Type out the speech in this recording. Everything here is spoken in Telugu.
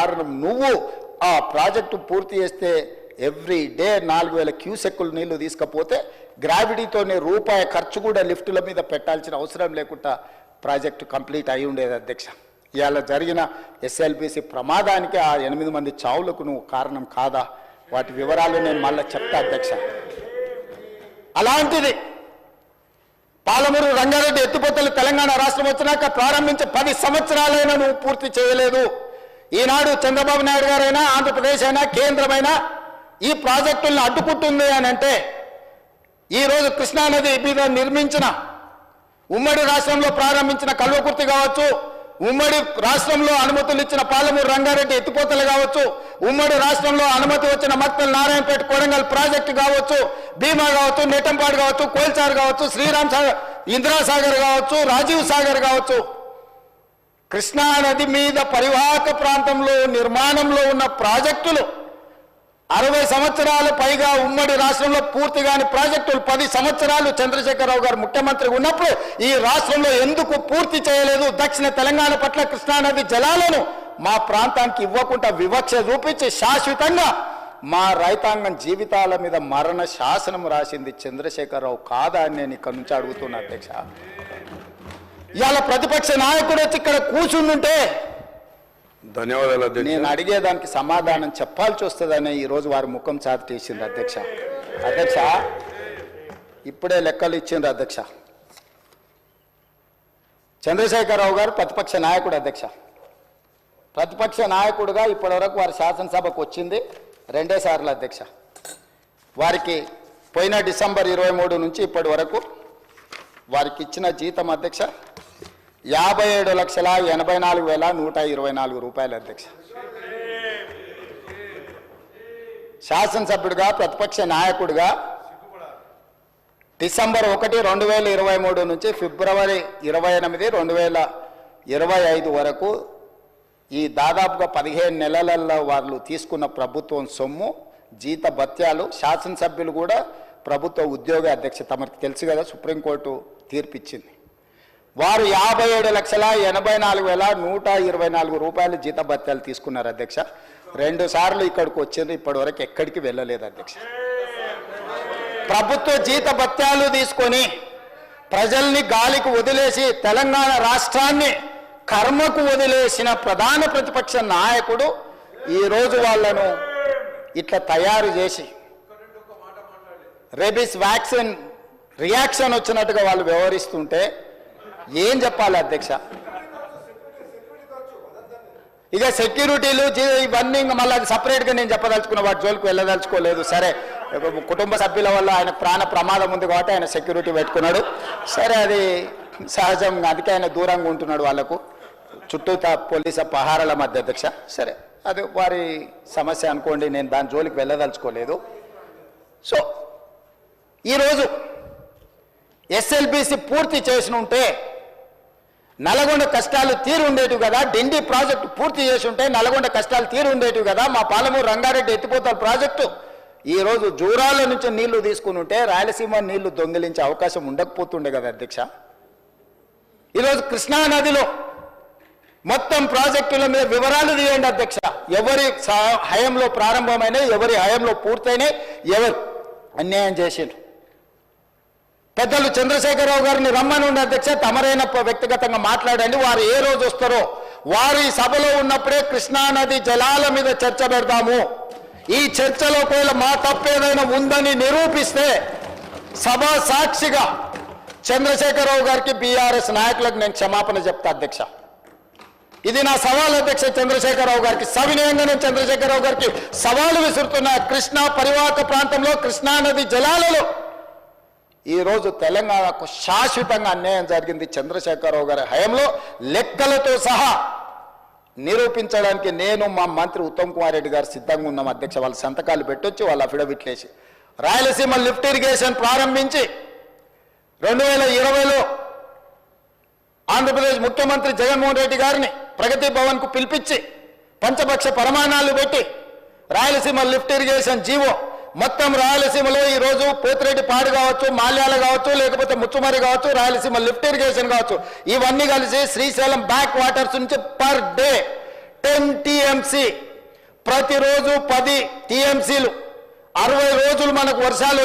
కారణం నువ్వు ఆ ప్రాజెక్టు పూర్తి చేస్తే ఎవ్రీ డే నాలుగు వేల క్యూసెక్కులు నీళ్ళు తీసుకపోతే గ్రావిటీతోనే రూపాయి ఖర్చు కూడా లిఫ్టుల మీద పెట్టాల్సిన అవసరం లేకుండా ప్రాజెక్టు కంప్లీట్ అయి ఉండేది అధ్యక్ష. ఇవాళ జరిగిన ఎస్ఎల్బిసి ప్రమాదానికి ఆ ఎనిమిది మంది చావులకు నువ్వు కారణం కాదా? వాటి వివరాలు నేను మళ్ళీ చెప్తా అధ్యక్ష. అలాంటిది పాలమూరు రంగారెడ్డి ఎత్తిపోతలు తెలంగాణ రాష్ట్రం వచ్చినాక ప్రారంభించి పది సంవత్సరాలైనా నువ్వు పూర్తి చేయలేదు. ఈనాడు చంద్రబాబు నాయుడు గారైనా ఆంధ్రప్రదేశ్ అయినా కేంద్రమైనా ఈ ప్రాజెక్టులను అడ్డుకుంటుంది అని అంటే ఈరోజు కృష్ణానది మీద నిర్మించిన ఉమ్మడి రాష్ట్రంలో ప్రారంభించిన కల్వకుర్తి కావచ్చు ఉమ్మడి రాష్ట్రంలో అనుమతులు ఇచ్చిన పాలమూరు రంగారెడ్డి ఎత్తిపోతలు కావచ్చు ఉమ్మడి రాష్ట్రంలో అనుమతి వచ్చిన మక్తల్ నారాయణపేట కొడంగల్ ప్రాజెక్టు కావచ్చు భీమా కావచ్చు నెట్టంపాడు కావచ్చు కోల్చారు కావచ్చు శ్రీరామ్ సాగర్ ఇందిరాసాగర్ కావచ్చు రాజీవ్ సాగర్ కావచ్చు. కృష్ణానది మీద పరివాహక ప్రాంతంలో నిర్మాణంలో ఉన్న ప్రాజెక్టులు అరవై సంవత్సరాల పైగా ఉమ్మడి రాష్ట్రంలో పూర్తి కాని ప్రాజెక్టులు. పది సంవత్సరాలు చంద్రశేఖరరావు గారు ముఖ్యమంత్రి ఉన్నప్పుడు ఈ రాష్ట్రంలో ఎందుకు పూర్తి చేయలేదు? దక్షిణ తెలంగాణ పట్ల కృష్ణానది జలాలను మా ప్రాంతానికి ఇవ్వకుండా వివక్ష చూపించి శాశ్వతంగా మా రైతాంగం జీవితాల మీద మరణ శాసనం రాసింది చంద్రశేఖరరావు కాదా అని నేను ఇక్కడ నుంచి అడుగుతున్నా అధ్యక్ష. ఇవాళ ప్రతిపక్ష నాయకుడు వచ్చి ఇక్కడ కూర్చుండుంటే ధన్యవాదాలు అధ్యక్ష. నేను అడిగేదానికి సమాధానం చెప్పాల్సి వస్తుందనే ఈరోజు వారి ముఖం చాటేసింది అధ్యక్ష. అధ్యక్ష ఇప్పుడే లెక్కలు ఇచ్చిండ్రు అధ్యక్ష. చంద్రశేఖరరావు గారు ప్రతిపక్ష నాయకుడు అధ్యక్ష. ప్రతిపక్ష నాయకుడుగా ఇప్పటివరకు వారి శాసనసభకు వచ్చింది రెండే సార్లు అధ్యక్ష. వారికి పోయిన డిసెంబర్ ఇరవై మూడు నుంచి ఇప్పటి వరకు వారికి ఇచ్చిన జీతం అధ్యక్ష యాభై ఏడు లక్షల ఎనభై నాలుగు వేల నూట ఇరవై నాలుగు రూపాయలు అధ్యక్ష. శాసనసభ్యుడిగా ప్రతిపక్ష నాయకుడిగా డిసెంబర్ ఒకటి రెండు వేల ఇరవై మూడు నుంచి ఫిబ్రవరి ఇరవై ఎనిమిది రెండు వేల ఇరవై ఐదు వరకు ఈ దాదాపుగా పదిహేను నెలలలో వాళ్ళు తీసుకున్న ప్రభుత్వం సొమ్ము జీత భత్యాలు శాసనసభ్యులు కూడా ప్రభుత్వ ఉద్యోగ అధ్యక్ష తమకు తెలుసు కదా సుప్రీంకోర్టు తీర్పిచ్చింది. వారు యాభై ఏడు లక్షల ఎనభై నాలుగు వేల నూట ఇరవై నాలుగు రూపాయలు జీతభత్యాలు తీసుకున్నారు అధ్యక్ష. రెండు సార్లు ఇక్కడికి వచ్చింది ఇప్పటివరకు ఎక్కడికి వెళ్ళలేదు అధ్యక్ష. ప్రభుత్వ జీతభత్యాలు తీసుకొని ప్రజల్ని గాలికి వదిలేసి తెలంగాణ రాష్ట్రాన్ని కర్మకు వదిలేసిన ప్రధాన ప్రతిపక్ష నాయకుడు ఈరోజు వాళ్ళను ఇట్లా తయారు చేసి రెబిస్ వ్యాక్సిన్ రియాక్షన్ వచ్చినట్టుగా వాళ్ళు వ్యవహరిస్తుంటే ఏం చెప్పాలి అధ్యక్ష? ఇక సెక్యూరిటీలు జీ- ఇవన్నీ ఇంకా మళ్ళీ అది సపరేట్గా నేను చెప్పదలుచుకున్న వాటి జోలికి వెళ్ళదలుచుకోలేదు. సరే కుటుంబ సభ్యుల వల్ల ఆయన ప్రాణ ప్రమాదం ఉంది కాబట్టి ఆయన సెక్యూరిటీ పెట్టుకున్నాడు. సరే అది సహజం అందుకే ఆయన దూరంగా ఉంటున్నాడు వాళ్ళకు. చుట్టూ పోలీసు పహారాల మధ్య అధ్యక్ష. సరే అది వారి సమస్య అనుకోండి నేను దాని జోలికి వెళ్ళదలుచుకోలేదు. సో ఈరోజు ఎస్ఎల్బిసి పూర్తి చేసి ఉంటే నల్గొండ కష్టాలు తీరు ఉండేటివి కదా. డిండి ప్రాజెక్టు పూర్తి చేసి ఉంటే నల్గొండ కష్టాలు తీరు ఉండేటివి కదా. మా పాలమూరు రంగారెడ్డి ఎత్తిపోతల ప్రాజెక్టు. ఈరోజు జూరాల నుంచి నీళ్ళు తీసుకుని ఉంటే రాయలసీమ నీళ్ళు దొంగిలించే అవకాశం ఉండకపోతుండే కదా అధ్యక్ష. ఈరోజు కృష్ణా నదిలో మొత్తం ప్రాజెక్టుల మీద వివరాలు తీయండి అధ్యక్ష. ఎవరి హయంలో ప్రారంభమైన ఎవరి హయంలో పూర్తయినాయి ఎవరు అన్యాయం చేసిండ్రు. పెద్దలు చంద్రశేఖరరావు గారిని రమ్మనుండి అధ్యక్ష తమరైన వ్యక్తిగతంగా మాట్లాడండి. వారు ఏ రోజు వస్తారో వారు ఈ సభలో ఉన్నప్పుడే కృష్ణానది జలాల మీద చర్చ పెడదాము. ఈ చర్చలో ఒకవేళ మా తప్పేదైనా ఉందని నిరూపిస్తే సభ సాక్షిగా చంద్రశేఖరరావు గారికి బీఆర్ఎస్ నాయకులకు నేను క్షమాపణ చెప్తా అధ్యక్ష. ఇది నా సవాల్ అధ్యక్ష చంద్రశేఖరరావు గారికి. సవినయంగా నేను చంద్రశేఖరరావు గారికి సవాలు విసురుతున్న కృష్ణా పరివాహక ప్రాంతంలో కృష్ణానది జలాలలో ఈరోజు తెలంగాణకు శాశ్వతంగా అన్యాయం జరిగింది చంద్రశేఖరరావు గారి హయంలో. లెక్కలతో సహా నిరూపించడానికి నేను మా మంత్రి ఉత్తమ్ కుమార్ రెడ్డి గారు సిద్ధంగా ఉన్నాం అధ్యక్ష వాళ్ళ సంతకాలు పెట్టొచ్చి వాళ్ళ అఫిడవిట్లేసి రాయలసీమ లిఫ్ట్ ఇరిగేషన్ ప్రారంభించి రెండు వేల ఇరవైలో ఆంధ్రప్రదేశ్ ముఖ్యమంత్రి జగన్మోహన్ రెడ్డి గారిని ప్రగతి భవన్కు పిలిపించి పంచపక్ష ప్రమాణాలు పెట్టి రాయలసీమ లిఫ్ట్ ఇరిగేషన్ జీవో మొత్తం రాయలసీమలో ఈరోజు పోతిరెడ్డి పాడు కావచ్చు మాల్యాల కావచ్చు లేకపోతే ముచ్చుమరి కావచ్చు రాయలసీమ లిఫ్ట్ ఇరిగేషన్ కావచ్చు. ఇవన్నీ కలిసి శ్రీశైలం బ్యాక్ వాటర్స్ నుంచి పర్ డే టెన్ టీఎంసీ. ప్రతిరోజు పది టీఎంసీలు. అరవై రోజులు మనకు వర్షాలు